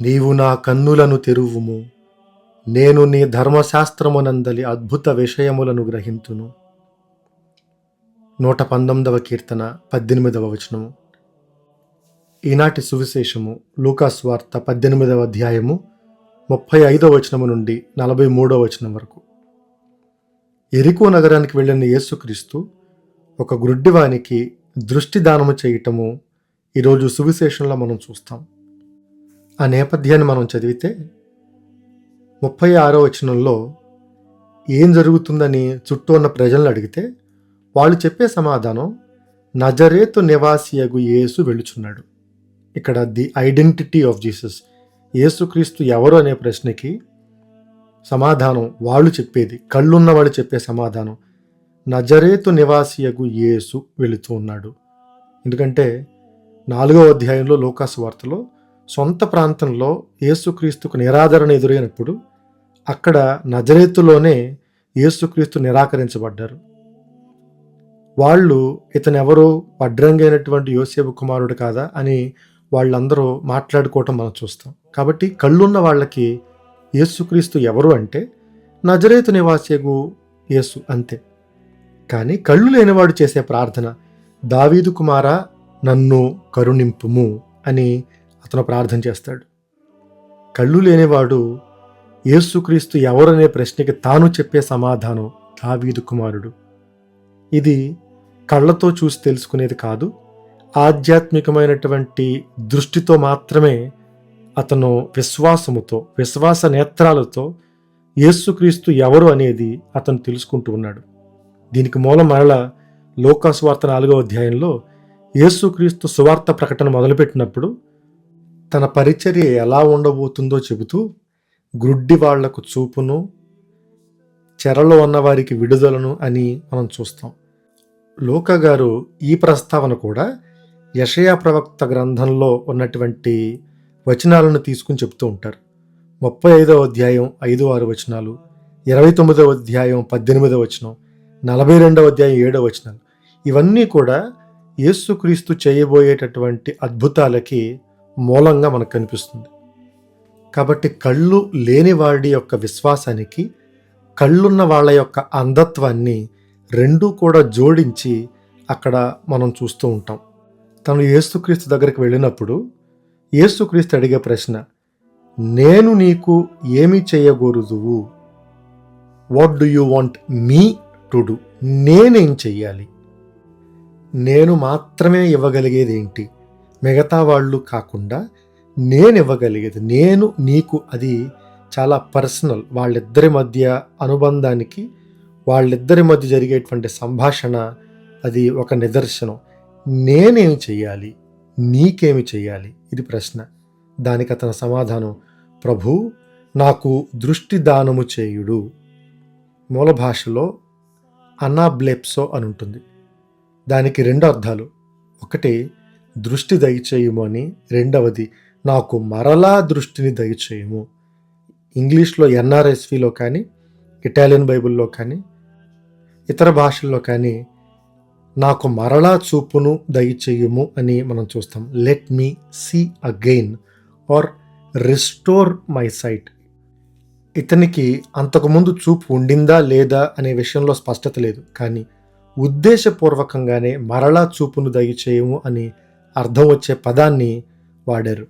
నీవు నా కన్నులను తెరువుము. నేను నీ ధర్మశాస్త్రమునందలి అద్భుత విషయములను గ్రహింతును. నూట పంతొమ్మిదవ కీర్తన పద్దెనిమిదవ వచనము ఈనాటి సువిశేషము లూకాస్ వార్త పద్దెనిమిదవ అధ్యాయము ముప్పై ఐదవ వచనము నుండి నలభై మూడవ వచనం వరకు. ఎరికో నగరానికి వెళ్ళిన యేసుక్రీస్తు ఒక గ్రుడ్డివానికి దృష్టి దానము చేయటము ఈరోజు సువిశేషంలో మనం చూస్తాం. ఆ నేపథ్యాన్ని మనం చదివితే ముప్పై ఆరో వచనంలో ఏం జరుగుతుందని చుట్టూ ఉన్న ప్రజలను అడిగితే వాళ్ళు చెప్పే సమాధానం నజరేతు నివాసియగు యేసు వెళుచున్నాడు ఇక్కడ ది ఐడెంటిటీ ఆఫ్ జీసస్. యేసుక్రీస్తు ఎవరు అనే ప్రశ్నకి సమాధానం వాళ్ళు చెప్పేది కళ్ళున్న వాళ్ళు చెప్పే సమాధానం నజరేతు నివాసియగు యేసు వెళుతూ ఉన్నాడు. ఎందుకంటే నాలుగో అధ్యాయంలో లోకాసు వార్తలో సొంత ప్రాంతంలో యేసుక్రీస్తుకు నిరాదరణ ఎదురైనప్పుడు అక్కడ నజరేతులోనే యేసుక్రీస్తు నిరాకరించబడ్డారు. వాళ్ళు ఇతనెవరో వడ్రంగైనటువంటి యోసేపు కుమారుడు కాదా అని వాళ్ళందరూ మాట్లాడుకోవటం మనం చూస్తాం. కాబట్టి కళ్ళున్న వాళ్ళకి యేసుక్రీస్తు ఎవరు అంటే నజరేతు నివాసేగు యేసు అంతే. కానీ కళ్ళు లేనివాడు చేసే ప్రార్థన దావీదు కుమారా నన్ను కరుణింపుము అని అతను ప్రార్థన చేస్తాడు. కళ్ళు లేనివాడు యేసుక్రీస్తు ఎవరనే ప్రశ్నకి తాను చెప్పే సమాధానం దావీదు కుమారుడు. ఇది కళ్ళతో చూసి తెలుసుకునేది కాదు ఆధ్యాత్మికమైనటువంటి దృష్టితో మాత్రమే అతను విశ్వాసముతో విశ్వాస నేత్రాలతో యేసుక్రీస్తు ఎవరు అనేది అతను తెలుసుకుంటూ ఉన్నాడు. దీనికి మూలం మరల లోకాసువార్త నాలుగో అధ్యాయంలో యేసుక్రీస్తు సువార్త ప్రకటన మొదలుపెట్టినప్పుడు తన పరిచర్య ఎలా ఉండబోతుందో చెబుతూ గ్రుడ్డి వాళ్ళకు చూపును చెరలో ఉన్నవారికి విడుదలను అని మనం చూస్తాం. లోక గారు ఈ ప్రస్తావన కూడా యషయా ప్రవక్త గ్రంథంలో ఉన్నటువంటి వచనాలను తీసుకుని చెప్తూ ఉంటారు. ముప్పై ఐదవ అధ్యాయం ఐదు ఆరు వచనాలు ఇరవై తొమ్మిదవ అధ్యాయం పద్దెనిమిదవ వచనం నలభై రెండవ అధ్యాయం ఏడవ వచనాలు. ఇవన్నీ కూడా యేసుక్రీస్తు చేయబోయేటటువంటి అద్భుతాలకి మూలంగా మనకు కనిపిస్తుంది. కాబట్టి కళ్ళు లేని వాడి యొక్క విశ్వాసానికి కళ్ళున్న వాళ్ళ యొక్క అంధత్వాన్ని రెండూ కూడా జోడించి అక్కడ మనం చూస్తూ ఉంటాం. తను యేసుక్రీస్తు దగ్గరికి వెళ్ళినప్పుడు యేసుక్రీస్తు అడిగే ప్రశ్న నేను నీకు ఏమి చేయకూడదువు what do you want me to do నేనేం చెయ్యాలి? నేను మాత్రమే ఇవ్వగలిగేది ఏంటి మిగతా వాళ్ళు కాకుండా నేను ఇవ్వగలిగేది నేను నీకు అది చాలా పర్సనల్ వాళ్ళిద్దరి మధ్య అనుబంధానికి వాళ్ళిద్దరి మధ్య జరిగేటువంటి సంభాషణ అది ఒక నిదర్శనం. నేనేమి చెయ్యాలి? నీకేమి చెయ్యాలి? ఇది ప్రశ్న. దానికి అతని సమాధానం ప్రభు నాకు దృష్టి దానము చేయుడు. మూల భాషలో అనాబ్లెప్సో అని ఉంటుంది దానికి రెండు అర్థాలు. ఒకటి దృష్టి దయచేయము అని. రెండవది నాకు మరలా దృష్టిని దయచేయము. ఇంగ్లీష్లో ఎన్ఆర్ఎస్విలో కానీ ఇటాలియన్ బైబిల్లో కానీ ఇతర భాషల్లో కానీ నాకు మరలా చూపును దయచేయము అని మనం చూస్తాం. Let me see again or restore my sight ఇతనికి అంతకుముందు చూపు ఉండిందా లేదా అనే విషయంలో స్పష్టత లేదు. కానీ ఉద్దేశపూర్వకంగానే మరలా చూపును దయచేయము అని అర్థం వచ్చే పదాన్ని వాడారు.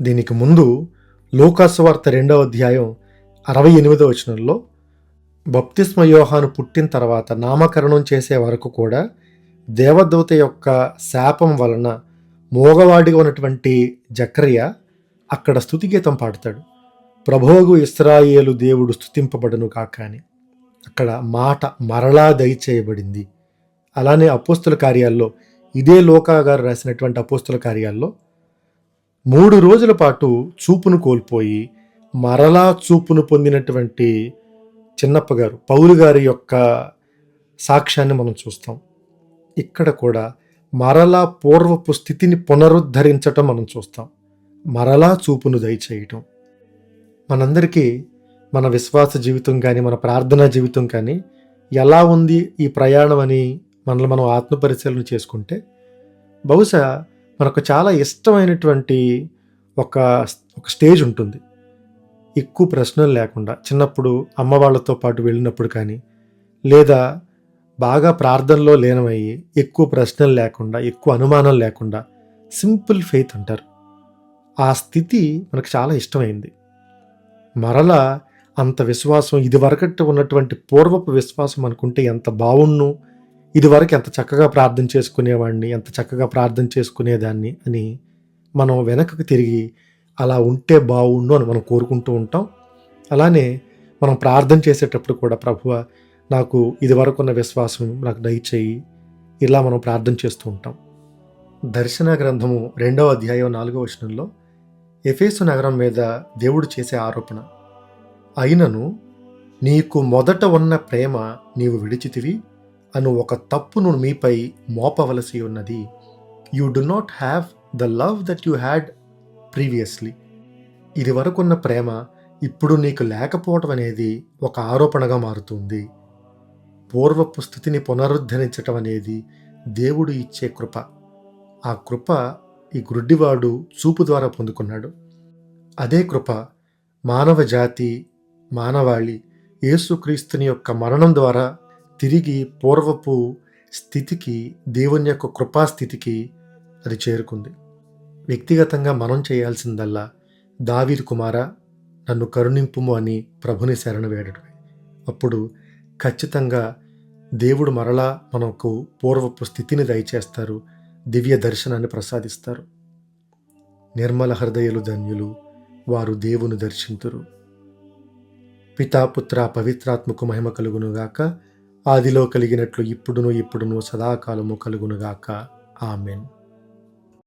దీనికి ముందు లోకాసువార్త రెండవ అధ్యాయం అరవై ఎనిమిదవ వచనంలో బప్తిస్మ యోహాను పుట్టిన తర్వాత నామకరణం చేసే వరకు కూడా దేవదూత యొక్క శాపం వలన మోగవాడిగా ఉన్నటువంటి జక్రయ్య అక్కడ స్థుతిగీతం పాడతాడు. ప్రభోగు ఇస్రాయేలు దేవుడు స్థుతింపబడను కాక అని. అక్కడ మాట మరలా దయచేయబడింది. అలానే అపోస్తుల కార్యాల్లో ఇదే లోకా గారు రాసినటువంటి అపోస్తుల కార్యాల్లో మూడు రోజుల పాటు చూపును కోల్పోయి మరలా చూపును పొందినటువంటి చిన్నప్ప గారు పౌలు గారి యొక్క సాక్ష్యాన్ని మనం చూస్తాం. ఇక్కడ కూడా మరలా పూర్వపు స్థితిని పునరుద్ధరించటం మనం చూస్తాం. మరలా చూపును దయచేయటం. మనందరికీ మన విశ్వాస జీవితం కానీ మన ప్రార్థనా జీవితం కానీ ఎలా ఉంది ఈ ప్రయాణం అని మనల్ని మనం ఆత్మపరిశీలన చేసుకుంటే బహుశా మనకు చాలా ఇష్టమైనటువంటి ఒక ఒక స్టేజ్ ఉంటుంది. ఎక్కువ ప్రశ్నలు లేకుండా చిన్నప్పుడు అమ్మ వాళ్ళతో పాటు వెళ్ళినప్పుడు కానీ లేదా బాగా ప్రార్థనలో లీనమయ్యి ఎక్కువ ప్రశ్నలు లేకుండా ఎక్కువ అనుమానం లేకుండా సింపుల్ ఫెయిత్ అంటారు. ఆ స్థితి మనకు చాలా ఇష్టమైంది. మరలా అంత విశ్వాసం ఇదివరకట్టు ఉన్నటువంటి పూర్వపు విశ్వాసం అనుకుంటే ఎంత బావుణ్ణు ఇదివరకు ఎంత చక్కగా ప్రార్థన చేసుకునేవాడిని ఎంత చక్కగా ప్రార్థన చేసుకునేదాన్ని అని మనం వెనకకు తిరిగి అలా ఉంటే బాగుండు అని మనం కోరుకుంటూ ఉంటాం. అలానే మనం ప్రార్థన చేసేటప్పుడు కూడా ప్రభువ నాకు ఇదివరకు ఉన్న విశ్వాసం నాకు దయచేయి. ఇలా మనం ప్రార్థన చేస్తూ ఉంటాం. దర్శన గ్రంథము రెండవ అధ్యాయం నాలుగవ వచనంలో ఎఫేసు నగరం మీద దేవుడు చేసే ఆరోపణ. అయినను నీకు మొదట ఉన్న ప్రేమ నీవు విడిచితివి అను ఒక తప్పును మీపై మోపవలసి ఉన్నది. You do not have the love that you had previously ఇది వరకున్న ప్రేమ ఇప్పుడు నీకు లేకపోవటం అనేది ఒక ఆరోపణగా మారుతుంది. పూర్వపు స్థితిని పునరుద్ధరించటం అనేది దేవుడు ఇచ్చే కృప. ఆ కృప ఈ గుడ్డివాడు చూపు ద్వారా పొందుకున్నాడు. అదే కృప మానవ జాతి మానవాళి యేసుక్రీస్తుని యొక్క మరణం ద్వారా తిరిగి పూర్వపు స్థితికి దేవుని యొక్క కృపాస్థితికి అది చేరుకుంది. వ్యక్తిగతంగా మనం చేయాల్సిందల్లా దావీదు కుమార నన్ను కరుణింపుము అని ప్రభుని శరణ వేడటమే. అప్పుడు ఖచ్చితంగా దేవుడు మరలా మనకు పూర్వపు స్థితిని దయచేస్తారు దివ్య దర్శనాన్ని ప్రసాదిస్తారు. నిర్మల హృదయులు ధన్యులు వారు దేవుని దర్శింతురు. పితాపుత్ర పవిత్రాత్మకు మహిమ కలుగునుగాక. ఆదిలో కలిగినట్లు ఇప్పుడును ఇప్పుడును సదాకాలము కలుగునుగాక. ఆమెన్.